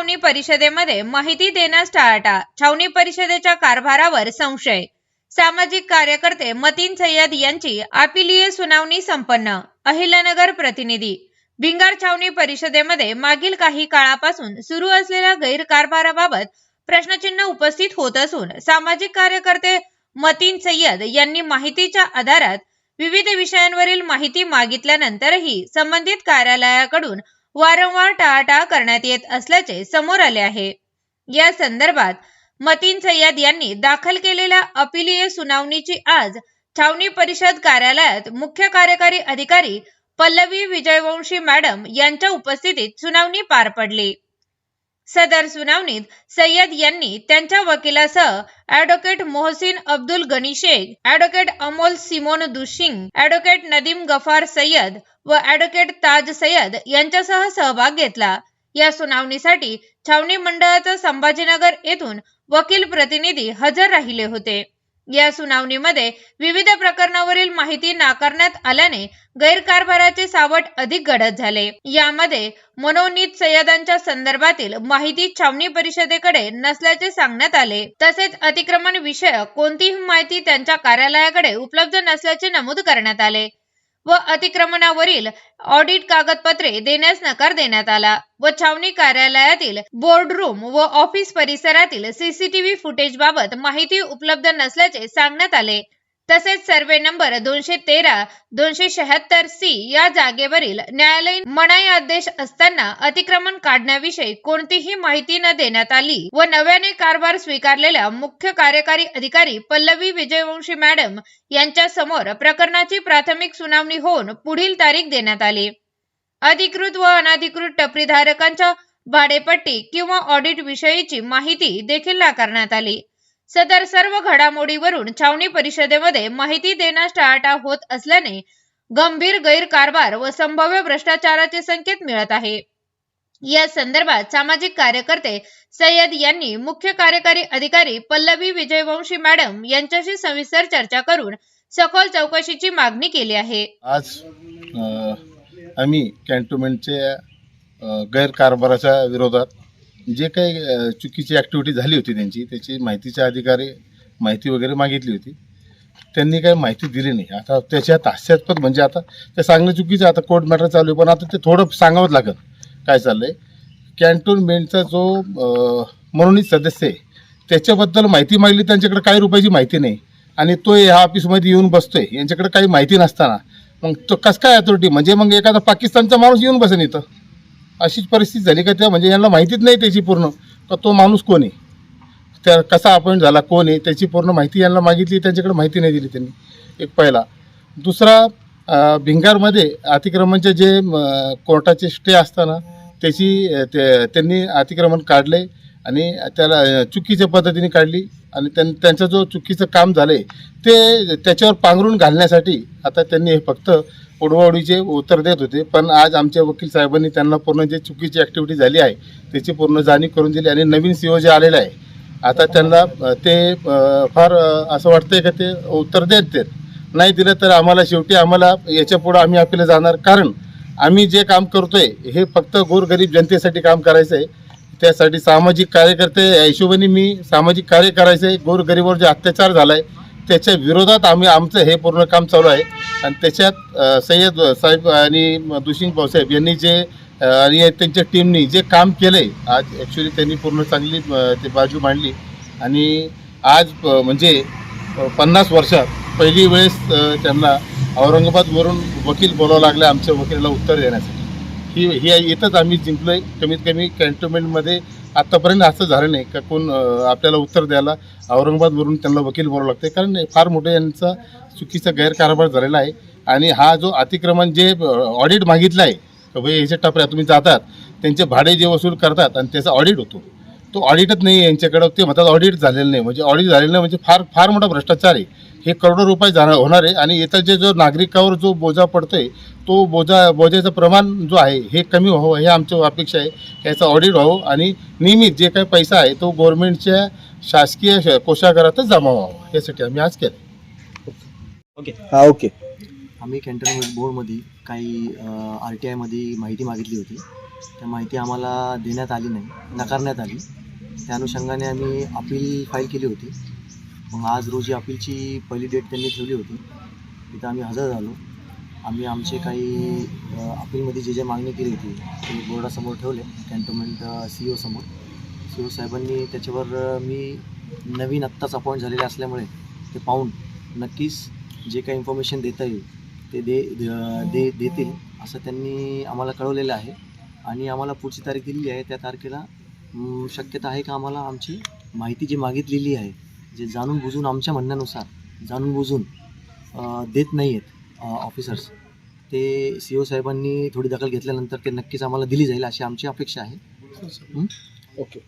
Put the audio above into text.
छावणी परिषदेमध्ये माहिती देण्यास टाळाटा. छावणी परिषदेच्या कारभारावर संशय. सामाजिक कार्यकर्ते मतीन सय्यद यांची अपिलीय सुनावणी संपन्न. अहिल्यानगर प्रतिनिधी. भिंगार छावणी परिषदेमध्ये मागील काही काळापासून सुरू असलेल्या गैरकारभाराबाबत प्रश्नचिन्ह उपस्थित होत असून सामाजिक कार्यकर्ते मतीन सय्यद यांनी माहितीच्या आधारात विविध विषयांवरील माहिती मागितल्यानंतरही संबंधित कार्यालयाकडून वारंवार टाळाटाळ करण्यात येत असल्याचे समोर आले आहे. या संदर्भात मतीन सय्यद यांनी दाखल केलेल्या अपिलीय सुनावणीची आज छावणी परिषद कार्यालयात मुख्य कार्यकारी अधिकारी पल्लवी विजयवंशी मॅडम यांच्या उपस्थितीत सुनावणी पार पडली. सदर सुनावणीत सय्यद यांनी त्यांच्या वकिलासह advocate Mohsin Abdul Gani Shaikh advocate Amol Simon Dushing advocate Nadeem Gaffar Sayyad व ॲडव्होकेट ताज सय्यद यांच्यासह सहभाग घेतला. या सुनावणीसाठी छावणी मंडळाचा संभाजीनगर येथून वकील प्रतिनिधी हजर राहिले होते. या सुनावणीमध्ये विविध प्रकरणावरील माहिती नाकारण्यात आल्याने गैरकारभाराचे सावट अधिक गडद झाले. यामध्ये मनोनीत सय्यदांच्या संदर्भातील माहिती छावणी परिषदेकडे नसल्याचे सांगण्यात आले. तसेच अतिक्रमण विषयक कोणतीही माहिती त्यांच्या कार्यालयाकडे उपलब्ध नसल्याचे नमूद करण्यात आले. व अतिक्रमणावरील ऑडिट कागदपत्रे देण्यास नकार देण्यात आला. व छावणी कार्यालयातील बोर्डरूम व ऑफिस परिसरातील सीसीटीव्ही फुटेज बाबत माहिती उपलब्ध नसल्याचे सांगण्यात आले. तसेच सर्वे नंबर दोनशे तेरा दोनशे शहात्तर सी या जागेवरील न्यायालयीन मनाई आदेश असताना अतिक्रमण काढण्याविषयी कोणतीही माहिती न देण्यात आली व नव्याने कारभार स्वीकारलेल्या मुख्य कार्यकारी अधिकारी पल्लवी विजयवंशी मॅडम यांच्या समोर प्रकरणाची प्राथमिक सुनावणी होऊन पुढील तारीख देण्यात आली. अधिकृत व अनधिकृत टपरीधारकांच्या भाडेपट्टी किंवा ऑडिट विषयीची माहिती देखील नाकारण्यात आली. सदर सर्व घडामोडीवरून छावणी परिषदेमध्ये माहिती देण्यास टाळाटाळ होत असल्याने गंभीर गैरकारभार व संभाव्य भ्रष्टाचाराचे संकेत मिळत आहे. या संदर्भात सामाजिक कार्यकर्ते सय्यद यांनी मुख्य कार्यकारी अधिकारी पल्लवी विजयवंशी मॅडम यांच्याशी सविस्तर चर्चा करून सखोल चौकशीची मागणी केली आहे. आज आम्ही कॅन्टोन्मेंटच्या गैरकारभाराच्या विरोधात जे काही चुकीची ॲक्टिव्हिटी झाली होती त्यांची त्याची माहितीच्या अधिकारी माहिती वगैरे मागितली होती. त्यांनी काही माहिती दिली नाही. आता त्याच्यात हास्यास्पद म्हणजे आता ते सांगणं चुकीचं आता कोर्ट मॅटर चालू आहे. पण आता ते थोडं सांगावंच लागेल काय चाललं आहे कॅन्टोनमेंटचा जो मनोनीत सदस्य आहे त्याच्याबद्दल माहिती मागली त्यांच्याकडे काही रुपयाची माहिती नाही. आणि तो ह्या ऑफिसमध्ये येऊन बसतोय. यांच्याकडे काही माहिती नसताना. मग तो कसं काय अथॉरिटी म्हणजे मग एखादा पाकिस्तानचा माणूस येऊन बसेन इथं. अशीच परिस्थिती झाली का त्या म्हणजे यांना माहितीच नाही त्याची पूर्ण. का तो माणूस कोण आहे? त्या कसा अपॉइंट झाला कोण आहे? त्याची पूर्ण माहिती यांना मागितली त्यांच्याकडे माहिती नाही दिली त्यांनी. एक पहिला. दुसरा भिंगारमध्ये अतिक्रमणचे जे कोर्टाचे स्टे असताना त्याची ते त्यांनी अतिक्रमण काढले आणि त्याला चुकीच्या पद्धतीने काढली आणि त्यां त्यांचं जो चुकीचं काम झालं आहे ते त्याच्यावर पांघरून घालण्यासाठी आता त्यांनी हे फक्त उडवाउडीचे उत्तर देत होते. पण आज आमच्या वकील साहेबांनी त्यांना पूर्ण जे चुकीची ॲक्टिव्हिटी झाली आहे त्याची पूर्ण जाणीव करून दिली आणि नवीन सी जे आलेलं आहे आता त्यांना ते फार असं वाटतंय का ते उत्तर देत देत नाही दिलं तर आम्हाला शेवटी आम्हाला याच्या पुढं आम्ही आपल्याला जाणार. कारण आम्ही जे काम करतोय हे फक्त गोरगरीब जनतेसाठी काम करायचं आहे. त्यासाठी सामाजिक कार्यकर्ते या हिशोबाने मी सामाजिक कार्य करायचं आहे गोरगरीबावर जे अत्याचार झाला आहे त्याच्या विरोधात आम्ही आमचं हे पूर्ण काम चालू आहे. आणि त्याच्यात सय्यद साहेब आणि दुषिंग भाऊसाहेब यांनी जे आणि त्यांच्या टीमनी जे काम केलं आहे आज ॲक्च्युली त्यांनी पूर्ण चांगली ते बाजू मांडली. आणि आज म्हणजे पन्नास वर्षात पहिली वेळेस त्यांना औरंगाबादवरून वकील बोलावं लागलं आमच्या वकिलाला उत्तर देण्यासाठी. ही ही इथंच आम्ही जिंकलो आहे कमीत कमी कॅन्टोन्मेंटमध्ये आत्तापर्यंत असं झालं नाही का कोण आपल्याला उत्तर द्यायला औरंगाबादवरून त्यांना वकील बोलावं लागते कारण फार मोठं यांचा चुकीचा गैरकारभार झालेला आहे. आणि हा जो अतिक्रमण जे ऑडिट मागितलं आहे का भाई याच्या टपऱ्या तुम्ही जातात त्यांचे भाडे जे वसूल करतात आणि त्याचा ऑडिट होतो. तो ऑडिटच नाही यांच्याकडं ते म्हणतात ऑडिट झालेलं नाही. म्हणजे ऑडिट झालेलं नाही म्हणजे फार फार मोठा भ्रष्टाचार आहे. हे करोडो रुपये जाणार होणार आहे. आणि इथं जे जो नागरिकावर जो बोजा पडतोय तो बोजा बोजाचं प्रमाण जो आहे हे कमी व्हावं हे आमची अपेक्षा आहे. याचं ऑडिट व्हावं आणि नियमित जे काही पैसा आहे तो गव्हर्नमेंटच्या शासकीय कोषागारातच जमा व्हावा. यासाठी आम्ही आज केलं ओके. हा ओके. आम्ही कॅन्टोन्मेंट बोर्डमध्ये काही आर टी आयमध्ये माहिती मागितली होती. त्या माहिती आम्हाला देण्यात आली नाही नकारण्यात आली. त्या अनुषंगाने आम्ही अपील फाईल केली होती. मग आज रोजी अपीलची पहिली डेट त्यांनी ठेवली होती. तिथं आम्ही हजर झालो. आम्ही आमचे काही अपीलमध्ये जे जे मागणी केली होती ते बोर्डासमोर ठेवले कॅन्टोनमेंट सी ओ समोर. सी ओ साहेबांनी त्याच्यावर मी नवीन आत्ताच अपॉइंट झालेले असल्यामुळे ते पाहून नक्कीच जे काही इन्फॉर्मेशन देता येईल ते दे दे देतील असं त्यांनी आम्हाला कळवलेलं आहे. आणि आम्हाला पुढची तारीख दिलेली आहे त्या तारखेला शक्यता आहे का आम्हाला आमची माहिती जी मागितलेली आहे जे जाणून बुजून आमच्या म्हणण्यानुसार जाणून बुजून देत नाही आहेत ऑफिसर्स ते सी ओ साहेबांनी थोडी दखल घेतल्यानंतर ते नक्कीच आम्हाला दिली जाईल अशी आमची अपेक्षा आहे. हो, ओके.